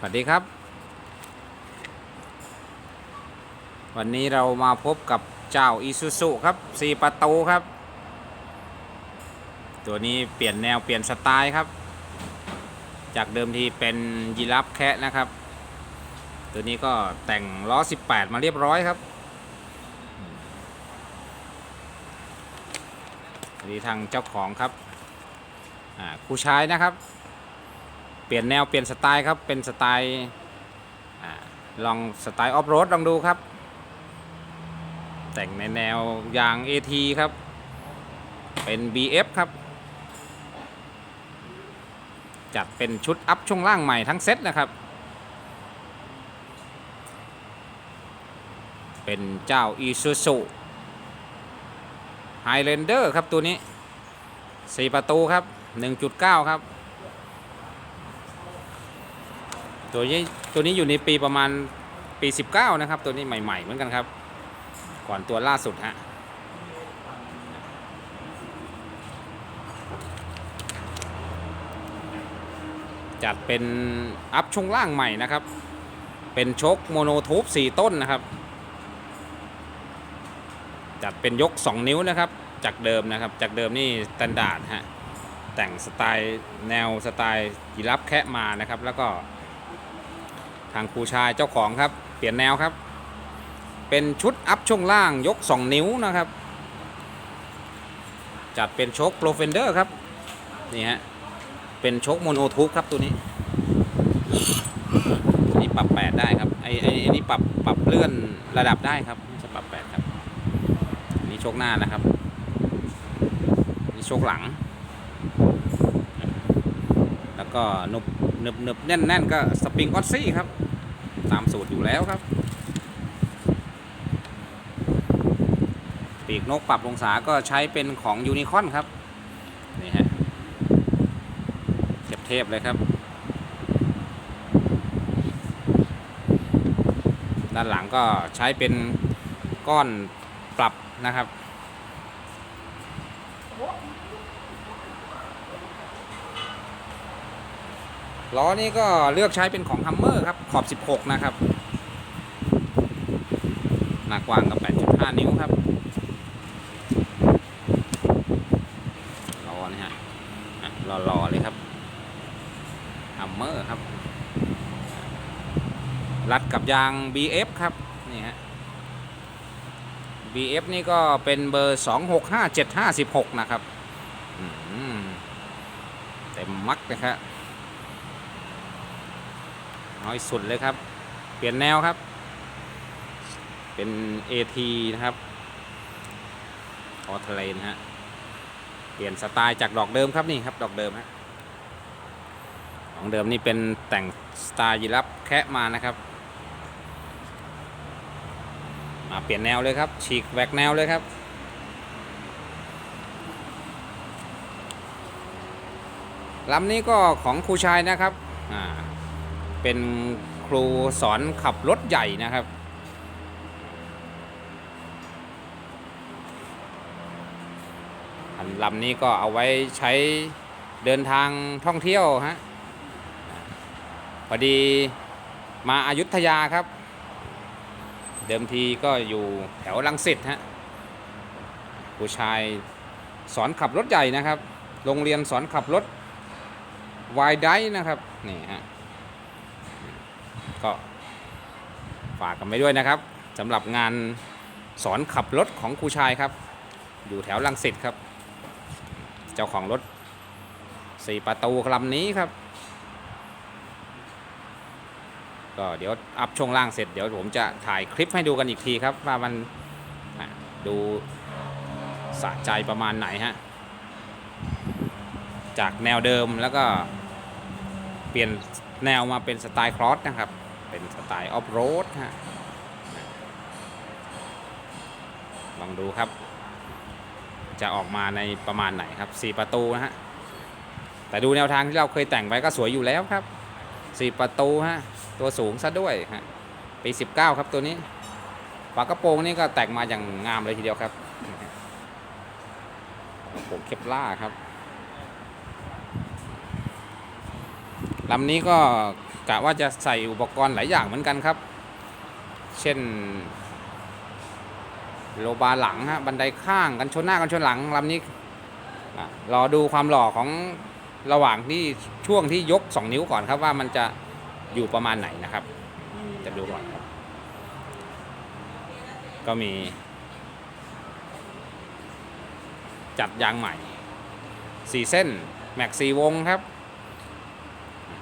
สวัสดีครับ วันนี้เรามาพบกับเจ้า i s u z u ครับ4ประตูครับ ตัวนี้เปลี่ยนแนวเปลี่ยนสไตล์ครับ จากเดิมทีเป็นยีราฟแคะนะครับ ตัวนี้ก็แต่งล้อ 18 มาเรียบร้อยครับอันนี้ทางเจ้าของครับอ่าครูชายนะครับ เปลี่ยนแนวเปลี่ยนสไตล์ครับ เป็นสไตล์ลองสไตล์ออฟโรดลองดูครับ แต่งในแนวยาง AT ครับ เป็น BF ครับ จัดเป็นชุดอัพช่วงล่างใหม่ทั้งเซ็ตนะครับ เป็นเจ้า Isuzu Highlander ครับตัวนี้ 4 ประตูครับ 1.9 ครับ ตัวนี้ตัวนี้อยู่ในปีประมาณปี 19 นะครับ ตัวนี้ใหม่ ๆ เหมือนกันครับ ก่อนตัวล่าสุดฮะจัดเป็นอัพช่วงล่างใหม่นะครับ เป็นชกโมโนทูบ4 ต้นนะครับ จัดเป็นยก 2 นิ้วนะครับ จากเดิมนะครับ จากเดิมนี่สแตนดาร์ดฮะ แต่งสไตล์แนวสไตล์ยีรับแคะมานะครับ แล้วก็ ทางครูชายเจ้าของครับ เปลี่ยนแนวครับ เป็นชุดอัพช่วงล่างยก 2 นิ้วนะครับ จัดเป็นโชคโปรเฟนเดอร์ครับนี่ฮะเป็นโชคโมโนทูบครับตัวนี้นนี้ปรับ8ได้ครับไอ้ไอ้ไอ้นี่ปรับปรับเลื่อนระดับได้ครับไม่ใช่ปรับ8ครับนี่โชคหน้านะครับนี่โชคหลัง แล้วก็นุบ หนึบหนึบแน่นแน่นก็สปริงออสซี่ครับ ตามสูตรอยู่แล้วครับ ปีกนกปรับองศาก็ใช้เป็นของยูนิคอนครับ นี่ฮะเทพเลยครับ ด้านหลังก็ใช้เป็นก้อนปรับนะครับ ล้อนี้ก็เลือกใช้เป็นของ Hummer ครับขอบ 16 นะครับ หน้ากว้างกับ 8.5 นิ้วครับล้อนี่ฮะหล่อๆเลยครับ Hummer ครับ รัดกับยาง BF ครับ นี่ฮะ BF นี่ก็เป็นเบอร์ 265756 นะครับเต็มมักเลยครับ น้อยสุดเลยครับ เปลี่ยนแนวครับ เป็น AT นะครับออทเลนะฮะ เปลี่ยนสไตล์จากดอกเดิมครับนี่ครับ ดอกเดิมฮะ ของเดิมนี่เป็นแต่งสไตล์ยีรับแคะมานะครับ มาเปลี่ยนแนวเลยครับ ฉีกแหวกแนวเลยครับลำนี้ก็ของครูชายนะครับ อ่า เป็นครูสอนขับรถใหญ่นะครับ อันลำนี้ก็เอาไว้ใช้เดินทางท่องเที่ยวฮะ พอดีมาอายุทยาครับ เดิมทีก็อยู่แถวลังสิตฮะ ผู้ชายสอนขับรถใหญ่นะครับ โรงเรียนสอนขับรถวายไดนะครับ นี่ฮะ ก็ฝากกันไปด้วยนะครับสำหรับงานสอนขับรถของครูชายครับ อยู่แถวลังสิตครับ เจ้าของรถสี่ประตูลำนี้ครับ ก็เดี๋ยวอัพช่วงล่างเสร็จเดี๋ยวผมจะถ่ายคลิปให้ดูกันอีกทีครับ ว่ามันดูสะใจประมาณไหนฮะ จากแนวเดิมแล้วก็เปลี่ยนแนวมาเป็นสไตล์ครอสนะครับ ตล์ออฟโรดฮะลองดูครับ จะออกมาในประมาณไหนครับ 4 ประตูนะฮะ แต่ดูแนวทางที่เราเคยแต่งไว้ก็สวยอยู่แล้วครับ 4 ประตูฮะ ตัวสูงซะด้วยฮะ ปี 19 ครับตัวนี้ ฝากระโปรงนี่ก็แต่งมาอย่างงามเลยทีเดียวครับ กระโปรงเคปล่าร์ครับ ลำนี้ก็กะว่าจะใส่อุปกรณ์หลายอย่างเหมือนกันครับ เช่น โลบาร์หลังฮะบันไดข้างกันชนหน้ากันชนหลังลำนี้รอดูความหล่อของระหว่างที่ช่วงที่ยก 2 นิ้วก่อนครับว่ามันจะอยู่ประมาณไหนนะครับ จะดูก่อนครับ ก็มี จัดยางใหม่ 4 เส้น แม็ก4วงครับ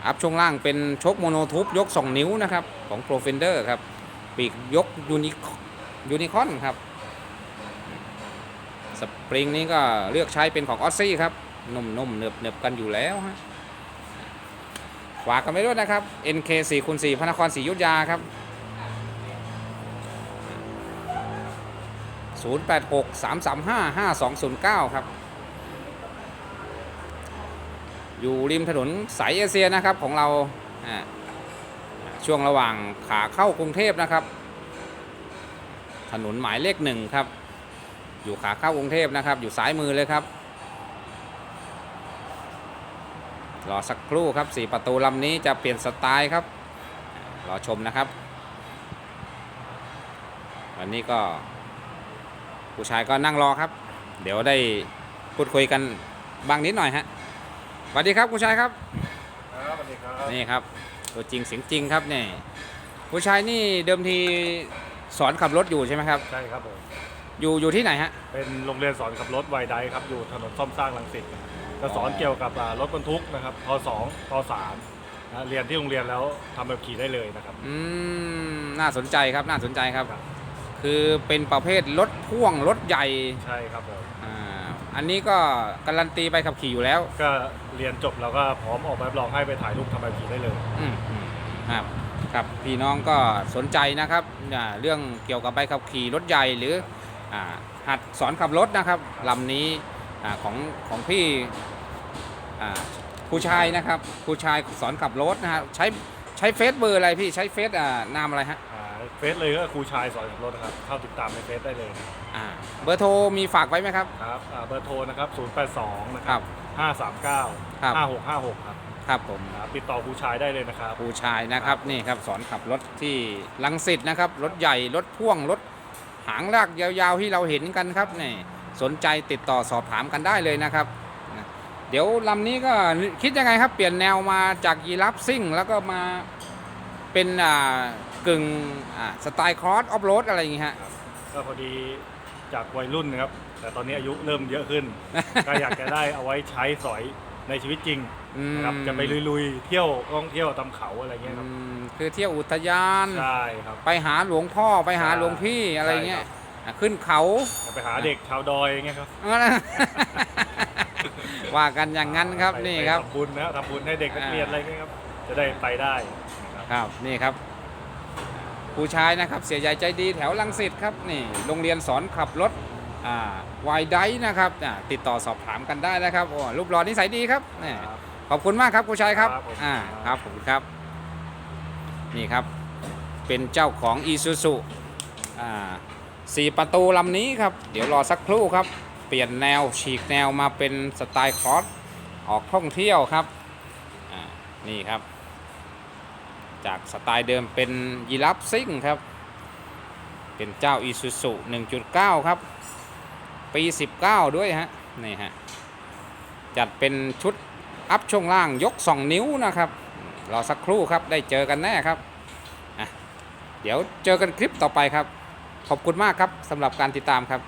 อัพช่วงล่างเป็นชกโมโนทูบยก 2 นิ้วนะครับ ของโปรเฟนเดอร์ครับ ปีกยกยูนิยูนิคอนครับ สปริงนี้ก็เลือกใช้เป็นของออสซี่ครับนุ่มๆเนืบๆกันอยู่แล้วฮะฝากกันไปด้วยนะครับ NK 4คูณ4พระนครศรีอยุธยาครับ 086 335 5209 ครับ อยู่ริมถนนสายเอเชียนะครับของเราช่วงระหว่างขาเข้ากรุงเทพนะครับ ถนนหมายเลขหนึ่งครับ อยู่ขาเข้ากรุงเทพนะครับ อยู่ซ้ายมือเลยครับรอสักครู่ครับสี่ประตูลำนี้จะเปลี่ยนสไตล์ครับรอชมนะครับ วันนี้ก็ผู้ชายก็นั่งรอครับ เดี๋ยวได้พูดคุยกันบ้างนิดหน่อยฮะ วัสดีครับผู้ชายครับครับสวัสดีครับนี่ครับ ตัวจริงเสียงจริงครับนี่ผู้ชายนี่เดิมทีสอนขับรถอยู่ใช่ไหมครับ ใช่ครับผมอยู่อยู่ที่ไหนฮะเป็นโรงเรียนสอนขับรถไวไดครับอยู่ถนนซ่อมสร้างรังสิตจะสอนเกี่ยวกับอ่ารถบรรทุกนะครับทสองทสามนะเรียนที่โรงเรียนแล้วทำแบบขี่ได้เลยนะครับอืมน่าสนใจครับน่าสนใจครับครับคือเป็นประเภทรถพ่วงรถใหญ่ใช่ครับผมอ่า อันนี้ก็การันตีไปขับขี่อยู่แล้วก็เรียนจบแล้วก็พร้อมออกแบบรองให้ไปถ่ายรูปทำแบบขี่ได้เลย อืมอืมครับครับพี่น้องก็สนใจนะครับอ่าเรื่องเกี่ยวกับใบขับขี่รถใหญ่หรืออ่าหัดสอนขับรถนะครับลำนี้อาของของพี่อ่าผู้ชายนะครับผู้ชายสอนขับรถนะฮะใช้ใช้เฟซเบอร์อะไรพี่ใช้เฟซอ่านามอะไรฮะ อ่า เฟซเลยก็ครูชายสอนขับรถนะครับ เข้าติดตามในเฟซได้เลยอ่าเบอร์โทรมีฝากไว้ไหมครับ ครับอ่าเบอร์โทรนะครับ 082 นะคครัรับ บ 539 ครับ 5656 ครับครับผมครับติดต่อครูชายได้เลยนะครับ ผู้ชายนะครับนี่ครับสอนขับรถที่ลังสิตนะครับ รถใหญ่รถพ่วงรถหางลากยาวๆที่เราเห็นกันครับนี่สนใจติดต่อสอบถามกันได้เลยนะครับนะเดี๋ยวลำนี้ก็คิดยังไงครับ เปลี่ยนแนวมาจากยีรับซิ่ง แล้วก็มาเป็นอ่า กึ่งอ่าสไตล์ครอสออฟโรดอะไรอย่างงี้ฮะ ก็พอดีจากวัยรุ่นนะครับ แต่ตอนนี้อายุเริ่มเยอะขึ้น ก็อยากจะได้เอาไว้ใช้สอยในชีวิตจริงอืมนะครับจะไปลุยๆ เที่ยวท่องเที่ยวตามเขาอะไรเงี้ยครับอืมคือเที่ยวอุทยานใช่ครับไปหาหลวงพ่อไปหาหลวงพี่อะไรเงี้ยอะขึ้นเขาจะไปหาเด็กชาวดอยเงี้ยครับว่ากันอย่างนั้นครับไปนี่ครับไปทำบุญนะครับทำบุญให้เด็กนักเรียนอะไรเงี้ยครับจะได้ไปได้นะครับครับนี่ครับ ผู้ชายนะครับเสียใหญ่ใจดีแถวลังสิตครับนี่โรงเรียนสอนขับรถอ่าวายไดนะครับอ่าติดต่อสอบถามกันได้นะครับโอ้รูปหล่อนิสัยดีครับนี่ครับขอบคุณมากครับผู้ชายครับครับผมอ่าครับผมครับนี่ครับเป็นเจ้าของอีซูซูอ่าสี่ประตูลำนี้ครับ เดี๋ยวรอสักครู่ครับ เปลี่ยนแนวฉีกแนวมาเป็นสไตล์คอร์สออกท่องเที่ยวครับอ่านี่ครับ จากสไตล์เดิมเป็นยีรับซิ่งครับ เป็นเจ้าอีซูซู1.9 ครับ ปี 19 ด้วยฮะ นี่ฮะ จัดเป็นชุดอัพช่วงล่างยก 2 นิ้วนะครับ รอสักครู่ครับ ได้เจอกันแน่ครับเดี๋ยวเจอกันคลิปต่อไปครับ ขอบคุณมากครับสำหรับการติดตามครับ